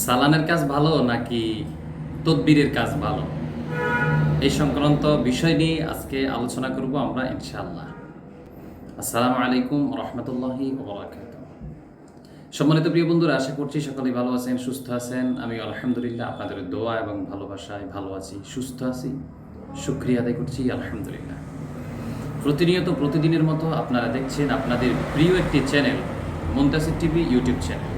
সালানের কাজ ভালো নাকি তদবিরের কাজ ভালো? এই সংক্রান্ত বিষয় নিয়ে আজকে আলোচনা করব আমরা ইনশাআল্লাহ। আসসালামু আলাইকুম রহমতুল্লাহি সম্মানিত প্রিয় বন্ধুরা, আশা করছি সকলেই ভালো আছেন, সুস্থ আছেন। আমি আলহামদুলিল্লাহ আপনাদের দোয়া এবং ভালোবাসায় ভালো আছি, সুস্থ আছি। শুক্রিয়া আদায় করছি, আলহামদুলিল্লাহ। প্রতিনিয়ত প্রতিদিনের মতো আপনারা দেখছেন আপনাদের প্রিয় একটি channel Montasir TV YouTube channel.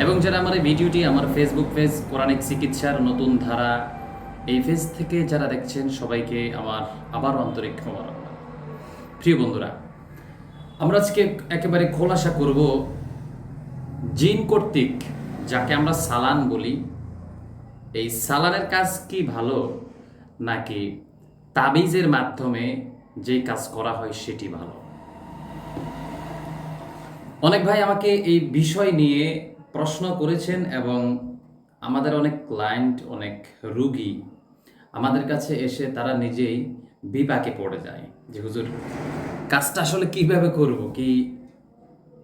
এবং যারা আমার এই ভিডিওটি আমার ফেসবুক পেজ কোরআনিক চিকিৎসার নতুন ধারা, এই পেজ থেকে যারা দেখছেন, সবাইকে আমার আবার আন্তরিক মোবারকবাদ। প্রিয় বন্ধুরা, আমরা আজকে একেবারে খোলাসা করব জিন কর্তৃক, যাকে আমরা সালান বলি। এই সালানের কাজ কি ভালো, নাকি তাবিজের মাধ্যমে যে কাজ করা হয় সেটি ভালো? অনেক ভাই আমাকে এই বিষয় নিয়ে প্রশ্ন করেছেন এবং আমাদের অনেক ক্লায়েন্ট অনেক রুগী আমাদের কাছে এসে তারা নিজেই বিপাকে পড়ে যায় যে, হুজুর, কাজটা আসলে কীভাবে করব? কি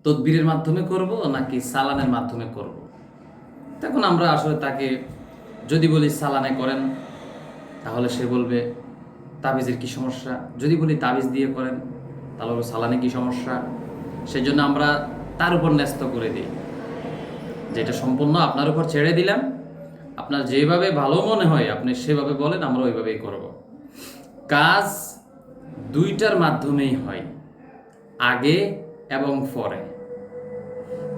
তদবিরের মাধ্যমে করব নাকি সালানের মাধ্যমে করব? তখন আমরা আসলে তাকে, যদি বলি সালানে করেন, তাহলে সে বলবে, তাবিজের কি সমস্যা যদি বলি, তাবিজ দিয়ে করেন, তাহলে সালানে কি সমস্যা সেই জন্য আমরা তার উপর ন্যস্ত করে দিই যেটা সম্পূর্ণ আপনার উপর ছেড়ে দিলাম। আপনার যেভাবে ভালো মনে হয়, আপনি সেভাবে বলেন, আমরা ওইভাবেই করব। কাজ দুইটার মাধ্যমেই হয়, আগে এবং পরে।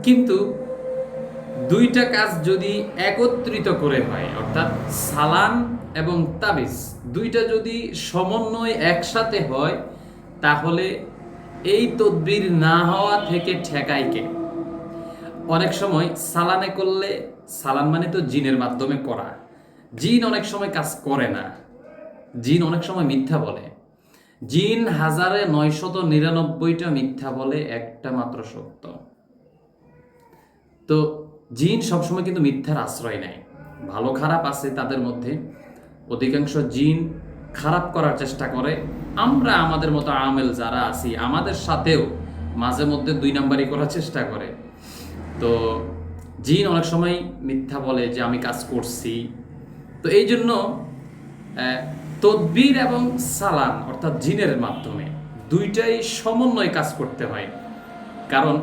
কিন্তু দুইটা কাজ যদি একত্রিত করে হয়, অর্থাৎ সালান এবং তাবিজ, দুইটা যদি সমন্বয় একসাথে হয়, তাহলে এই তদবির না হওয়া থেকে ঠেকায় কে? অনেক সময় সালানে করলে সালান মানে তো জিনের মাধ্যমে করা। জিন অনেক সময় কাজ করে না। জিন অনেক সময় মিথ্যা বলে। জিন হাজারে নয়শত নিরানব্বইটা মিথ্যা বলে একটা মাত্র সত্য। তো জিন সবসময় কিন্তু মিথ্যার আশ্রয় নেয়। ভালো খারাপ আছে তাদের মধ্যে। অধিকাংশ জিন খারাপ করার চেষ্টা করে। আমরা আমাদের মতো আমেল যারা আছি, আমাদের সাথেও মাঝে মধ্যে দুই নাম্বারই করার চেষ্টা করে। তো জিন অনেক সময় মিথ্যা বলে যে আমি কাজ করছি। তো এই জন্য তদবির এবং সালান অর্থাৎ জিনের মাধ্যমে দুইটাই সমন্বয় কাজ করতে হয়। কারণ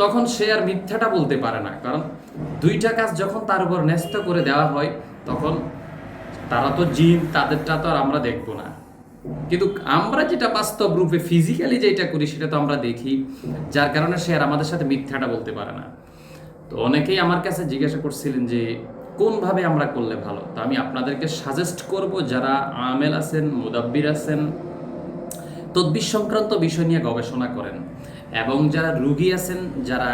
তখন সে আর মিথ্যাটা বলতে পারে না। কারণ দুইটা কাজ যখন তার উপর ন্যস্ত করে দেওয়া হয়, তখন তারা তো জিন, তাদেরটা তো আর আমরা দেখব না। কিন্তু আমরা যেটা বাস্তব রূপে ফিজিক্যালি যেটা করি, সেটা তো আমরা দেখি, যার কারণে সে আর আমাদের সাথে মিথ্যাটা বলতে পারে না। তো অনেকেই আমার কাছে জিজ্ঞাসা করছিলেন যে, কোনভাবে আমরা করলে ভালো? তো আমি আপনাদেরকে সাজেস্ট করব, যারা আমেল আছেন, মুদাব্বির আছেন, তদ্বির সংক্রান্ত বিষয় নিয়ে গবেষণা করেন। এবং যারা রুগী আছেন, যারা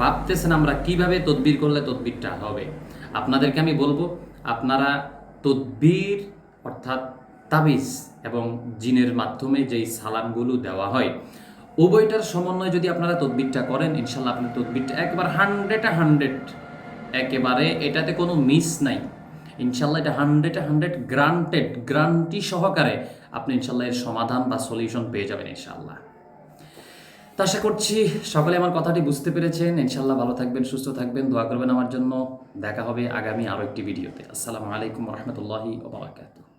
ভাবতেছেন আমরা কীভাবে তদবির করলে তদবিরটা হবে, আপনাদেরকে আমি বলব, আপনারা তদবির, অর্থাৎ তাবিজ এবং জিনের মাধ্যমে যেই সালামগুলো দেওয়া হয়, উভয়টার সমন্বয় যদি আপনারা তদবিরটা করেন ইনশাল্লাহ আপনি তদবিরটা একবার হান্ড্রেড হান্ড্রেড, একেবারে এটাতে কোনো মিস নাই। ইনশাল্লাহ এটা হান্ড্রেড হান্ড্রেড গ্রান্টেড, গ্রান্টি সহকারে আপনি ইনশাল্লাহ এর সমাধান বা সলিউশন পেয়ে যাবেন ইনশাল্লাহ তো আশা করছি সকলে আমার কথাটি বুঝতে পেরেছেন। ইনশাল্লাহ ভালো থাকবেন, সুস্থ থাকবেন, দোয়া করবেন আমার জন্য। দেখা হবে আগামী আরও একটি ভিডিওতে। আসসালামু আলাইকুম রহমতুল্লাহি ওবরাকাতুহ